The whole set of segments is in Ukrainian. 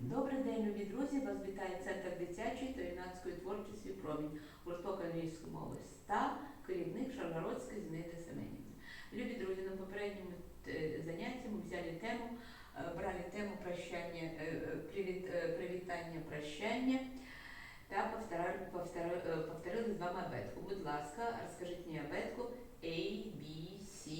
Добрий день, любі друзі! Вас вітає Центр дитячої та юнацької творчості «Промінь», гурток англійської мови СТА, керівник Шаргородської Зінита Семенівна. Любі друзі, на попередньому е, занятті ми взяли тему, е, брали тему прощання, е, привіт, привітання прощання та повторили, повторили, повторили з вами абетку. Будь ласка, розкажіть мені абетку A, B, C,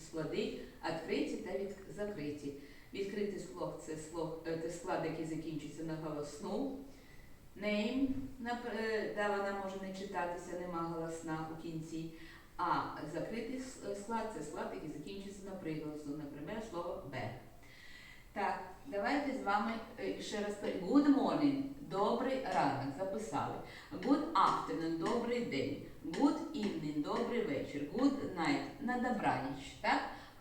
склади, відкриті та від, закриті. Відкритий склад це, слог, е, це склад, який закінчується на голосну. Name, нап- е, вона може не читатися, нема голосна у кінці. А закритий е, склад це склад, який закінчується на приголосну, наприклад, слово bag. Так, давайте з вами е, ще раз Good morning, добрий ранок, записали. Good afternoon, добрий день. Good evening, добрий вечір. Good night, на добраніч. Так?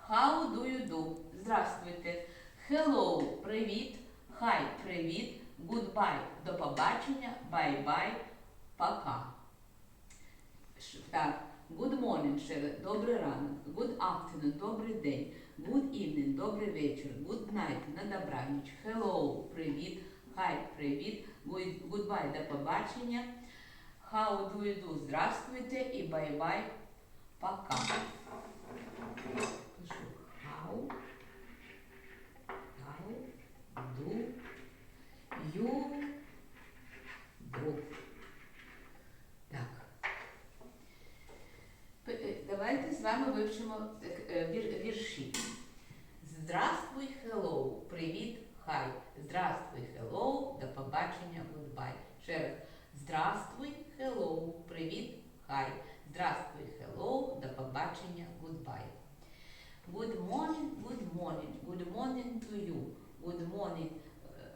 How do you do? Здравствуйте. Hello, привіт. Hi, привіт. Goodbye, до побачення. Bye-bye, пока. Так, good morning, ще добрий ранок. Good afternoon, добрий день. Good evening, добрий вечір. Good night, на добраніч. Hello, привіт. Hi, привіт. Goodbye, до побачення. How do you do? Здравствуйте і bye-bye, пока. Пишу how, how do you do? Так. Давайте з вами вивчимо так, е, вір- вірші. Здравствуй, hello, привіт, хай. Здравствуй, hello, до побачення, goodbye. Ще раз. Здравствуй, hello, привіт, хай. Здравствуй, hello, до побачення, goodbye. Good morning, good morning, good morning to you. Good morning,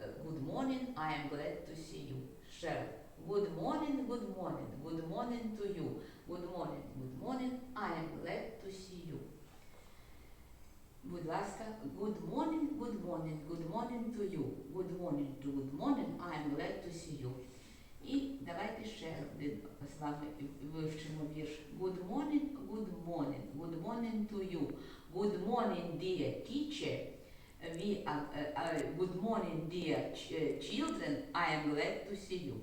е, good morning, I am glad to see you. Раз. Good morning, good morning, good morning to you. Good morning, good morning, I am glad to see you. Будь ласка, good morning, good morning, good morning to you. Good morning to good morning, I am glad to see you. І давайте ще один з вами вивчимо вірш. Good morning, good morning, good morning to you. Good morning, dear teacher. We are, uh, uh, good morning, dear ch- uh, children. I am glad to see you.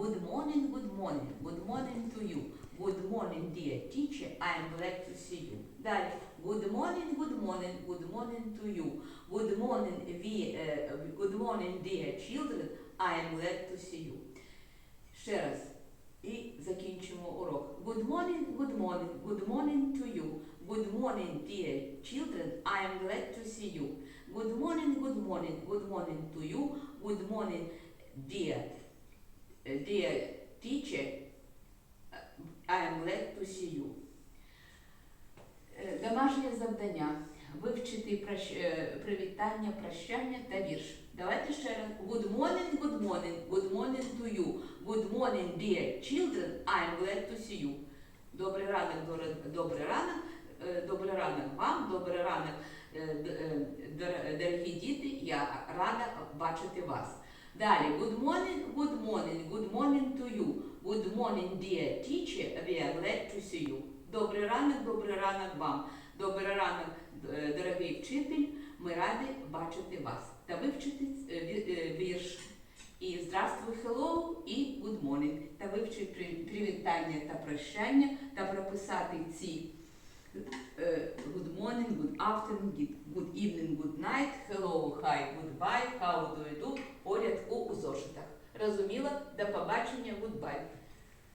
Good morning, good morning, good morning to you. Good morning, dear teacher. I am glad to see you. Далі. Good morning, good morning, good morning to you. Good morning, we, uh, good morning, dear children. I am glad to see you. Ще раз. І закінчимо урок. Good morning, good morning, good morning to you. Good morning, dear children. I am glad to see you. Good morning, good morning, good morning to you. Good morning, dear, uh, dear teacher. I am glad to see you. Е, Домашнє завдання. Вивчити е, привітання, прощання та вірш. Давайте ще раз. Good morning, good morning, good morning to you. Good morning, dear children. I am glad to see you. Добрий ранок, добрий ранок, е, добрий ранок вам, добрий ранок, е, дорогі діти. Я рада бачити вас. Далі, good morning, good morning, good morning to you. Good morning, dear teacher. We are glad to see you. Добрий ранок, добрий ранок вам. Добрий ранок, е, дорогий вчитель. Ми раді бачити вас та вивчити е, е, вірш. І здравствуй, hello і good morning. Та вивчити при- привітання та прощання та прописати ці good morning, good afternoon, good evening, good night, hello, hi, goodbye, how do you do порядку у зошитах. Розуміла? До побачення, goodbye.